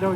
ਜਾਓ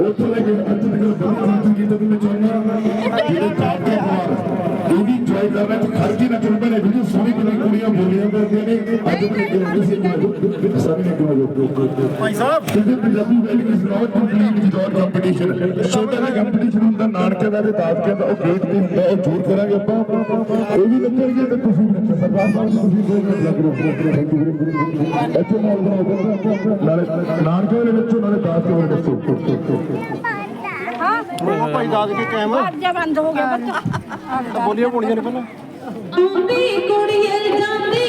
ਉੱਥੋਂ ਲੈ ਕੇ ਅੱਜ ਤੱਕ ਬਹੁਤ ਕੀਤਾ ਕਿ ਮੈਂ ਭਾਈ ਸਾਹਿਬ। ਕਿਉਂਕਿ Punjabi wedding is not complete without competition ਛੋਟਾ ਜਿਹਾ ਕੰਪੀਟੀਸ਼ਨ ਹੁੰਦਾ ਨਾਨਕੇ ਦਾ ਤੇ ਦਾਦਕੇ ਦਾ ਉਹ ਗੇਟ ਤੇ ਹੁੰਦਾ ਉਹ ਜ਼ਰੂਰ ਕਰਾਂਗੇ ਆਪਾਂ ਇਹ ਵੀ ਨੱਚਣਗੇ ਤੇ ਤੁਸੀਂ ਸਰਦਾਰ ਸਾਹਿਬ ਤੁਸੀਂ ਮਿੰਟ ਲੱਗ ਰਹੋ ਥੈਂਕ ਯੂ ਇੱਥੇ ਨਾਲ ਨਾਲੇ ਨਾਨਕੇ ਦੇ ਵਿੱਚੋਂ ਨਾਲੇ ਦਾਦਕੇ ਦੇ ਵਿੱਚੋਂ ਉਹ ਭਾਈ ਦਾਦ ਕੇ ਕਾਇਮ ਦਰਵਾਜ਼ਾ ਬੰਦ ਹੋ। ਗਿਆ ਬੱਚਾ ਬੋਲੀਆਂ ਪਾਉਣੀਆਂ ਨੇ ਪਹਿਲਾਂ। ਆਉਂਦੀ ਕੁੜੀਏ ਜਾਂਦੀ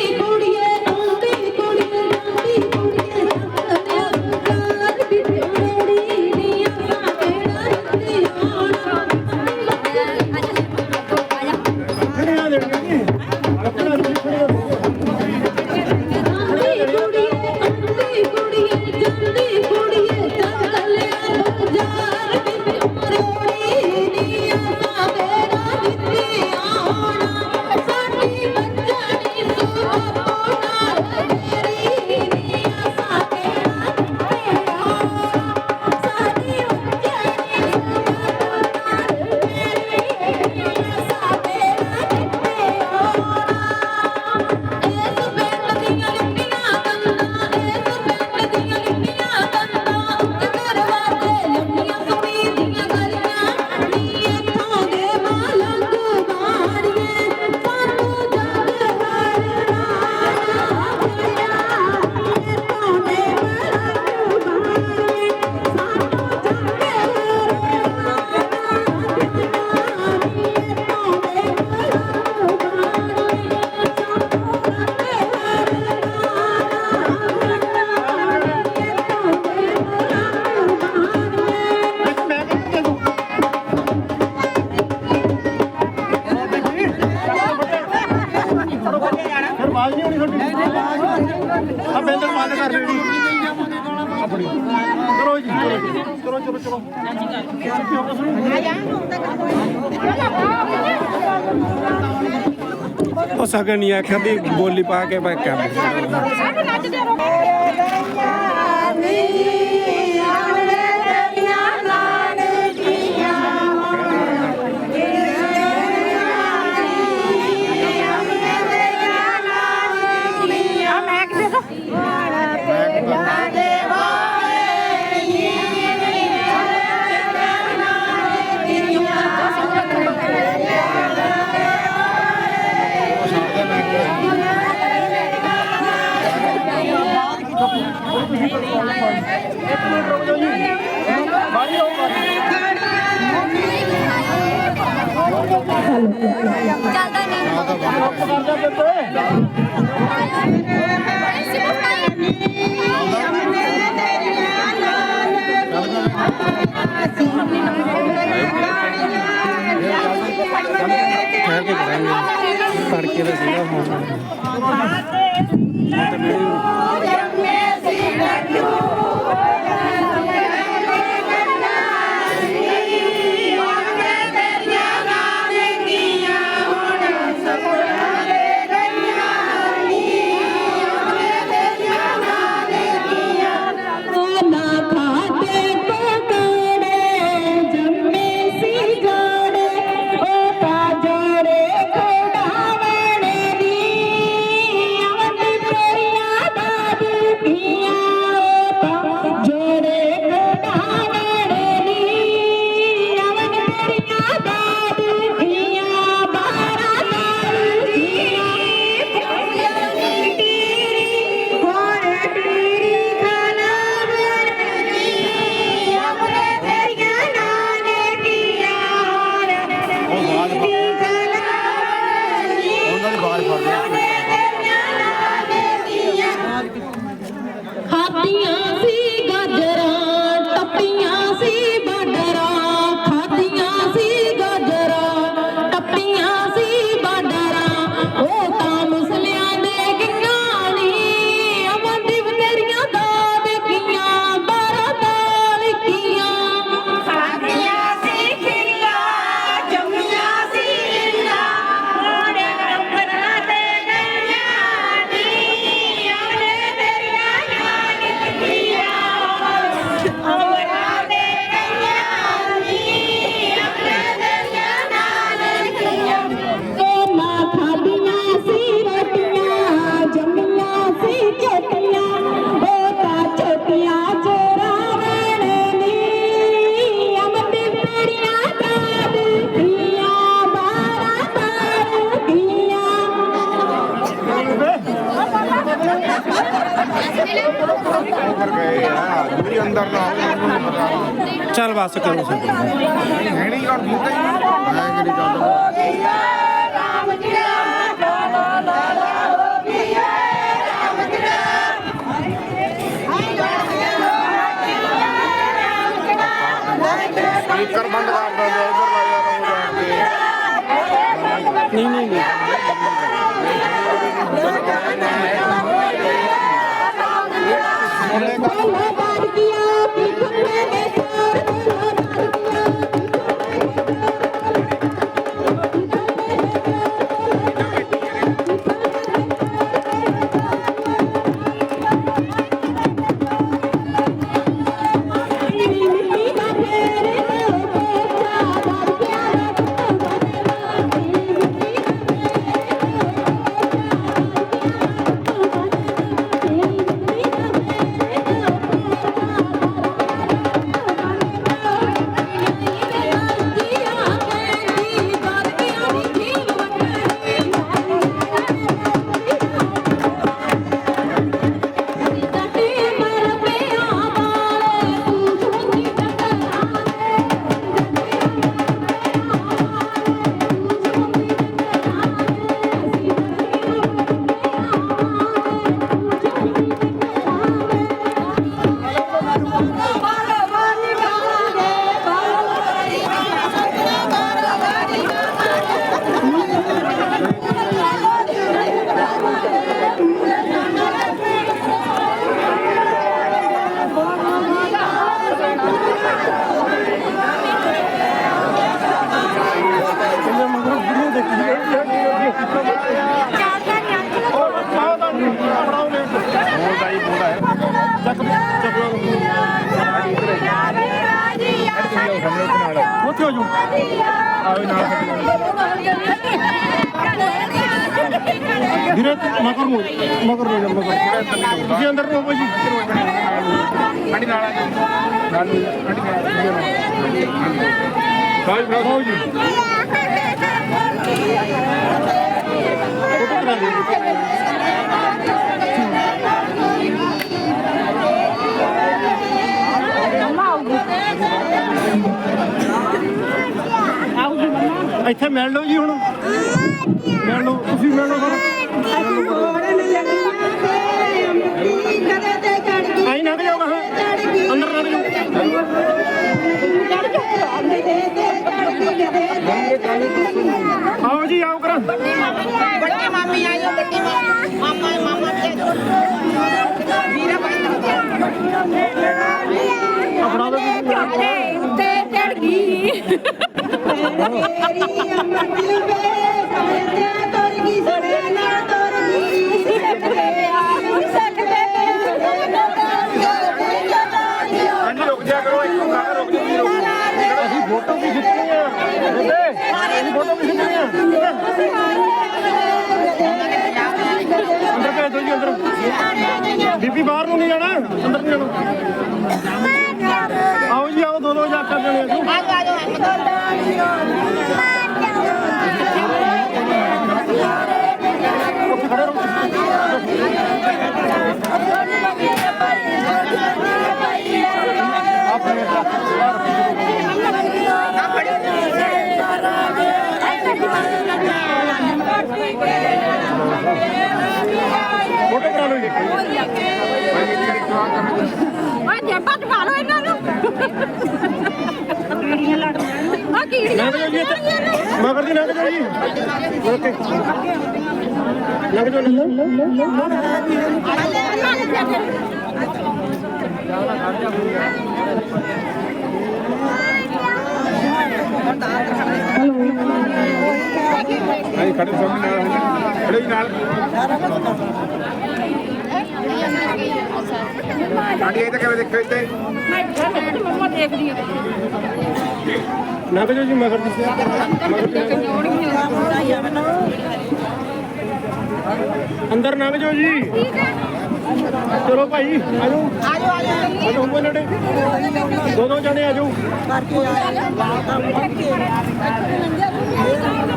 ਉਹ ਨਹੀਂ ਆਖਿਆ ਵੀ ਬੋਲੀ ਪਾ ਕੇ ਮੈਂ ਕਰ ਚੱਲਦਾ ਨਹੀਂ ਚੁੱਪ ਕਰ ਜਾ ਬੇਟੇ ਠਹਿਰ ਕੇ ਕਰਾਂਗੇ ਤੜਕੇ ਦਾ ਸੀਗਾ ਫੋਨ ਨਾ ਗਏ ਆ ਦੂਰੀ ਅੰਦਰ ਨਾ ਹੋਵੇ ਮੈਨੂੰ ਨਹੀਂ ਪਤਾ ਚੱਲ ਬਸ ਕਰੋ ਸਗਨ ਹੈ ਨਹੀਂ ਕਰ ਦਿੱਤਾ ਹੀ ਮੈਂ ਕਿਹੜੀ ਗੱਲ ਸਪੀਕਰ ਬੰਦ ਕਰ ਦੋ ਇਧਰ ਲਾਇਆ ਰਹੂਗਾ ਨਹੀਂ ਨਹੀਂ ਨਹੀਂ पहला बार किया पीठ मेरे ਉੱਥੇ ਹੋ ਜਾਓ ਵੀਰੇ ਮਗਰ ਨੂੰ ਮਗਰ ਨੂੰ ਜਾ ਮਗਰ ਤੁਸੀਂ ਅੰਦਰ ਨੂੰ ਹੋ ਜੀ ਆਂਟੀ ਨਾਲ ਆ ਜਾਓ। ਨਾਲ ਨੂੰ ਨਾਲ ਸਾਜ ਭਰਾ ਜੀ ਇੱਥੇ ਮਿਲ ਲਓ ਜੀ ਹੁਣ। ਮਿਲ ਲਓ, ਤੁਸੀਂ ਮਿਲ ਲਓ ਫਿਰ। ਆਈ ਨਾ ਜਾਓ ਕਹਾਂ। ਅੰਦਰ ਨਾ ਜਾਓ। ਆਓ ਜੀ ਵੱਡੀ ਮਾਮੀ ਵੱਡੀ ਮਾਮੀ ਆਈ ਉਹ ਵੱਡੀ ਮਾਮੀ। ਮਾਮਾ ਮਾਮਾ ਤੇ ਵੀਰਾ ਆਪਣਾ ਤਾਂ ਝੋਲੇ ਉੱਤੇ ਚੜ ਗਈ ਮੇਰੀ ਅੰਮੀ ਵੇ ਸਮਝਿਆ ਤੁਰ ਗਈ ਸਮਝਿਆ ਤੁਰ ਗਈ ਸਕਦੇ ਆ ਸਕਦੇ ਹਾਂਜੀ ਰੁਕ ਜਾ ਕਰੋ ਇੱਕ ਗੱਲ ਰੁਕ ਜਾ ਅਸੀਂ ਫੋਟੋ ਵੀ ਖਿੱਚਣੀ ਆ। ਅੰਦਰ ਭੇਜ ਦਿਓ ਜੀ ਅੰਦਰ ਬੀਬੀ ਬਾਹਰ ਨੂੰ ਨਹੀਂ ਜਾਣਾ। ਅੰਦਰ ਨਹੀਂ ਜਾਣਾ। ਆਓ ਜੀ, ਆਓ ਦੋ ਦੋ ਜਾ ਕਰ ਜਣੇ ਅਸੀਂ ਉੱਥੇ ਫੋਟੋ ਕਰਾ ਲਓ ਜੀ। ਓਏ ਜੇਬਾਂ ਚ ਪਾ ਲਓ ਇਹਨਾਂ ਨੂੰ। ਕੀੜੀਆਂ ਲੜਦੀਆਂ ਆ ਕੀੜੀਆਂ ਮਗਰ ਦੀ ਨਾ। ਜਾਓ ਜੀ ਓਕੇ। ਲੱਗ ਜਾਓ ਲੱਗ ਅੰਦਰ ਨਾ ਵਜੋ ਜੀ। ਚਲੋ ਭਾਈ ਆਜੋ ਆਜੋ ਆਜੋ ਆਜੋ ਹੋਵੋ ਨੇੜੇ। ਦੋ ਦੋ ਜਣੇ ਆਜੋ ਕਰਕੇ ਆ ਲਾਤਾ ਮੁੱਕੇ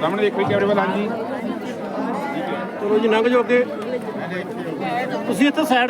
ਸਾਹਮਣੇ ਦੇਖੋ ਕੈਮਰੇ ਵੱਲ ਹਾਂਜੀ। ਚਲੋ ਜੀ ਲੰਘ ਜਾਓ ਅੱਗੇ। ਤੁਸੀਂ ਇੱਥੇ ਸਾਈਡ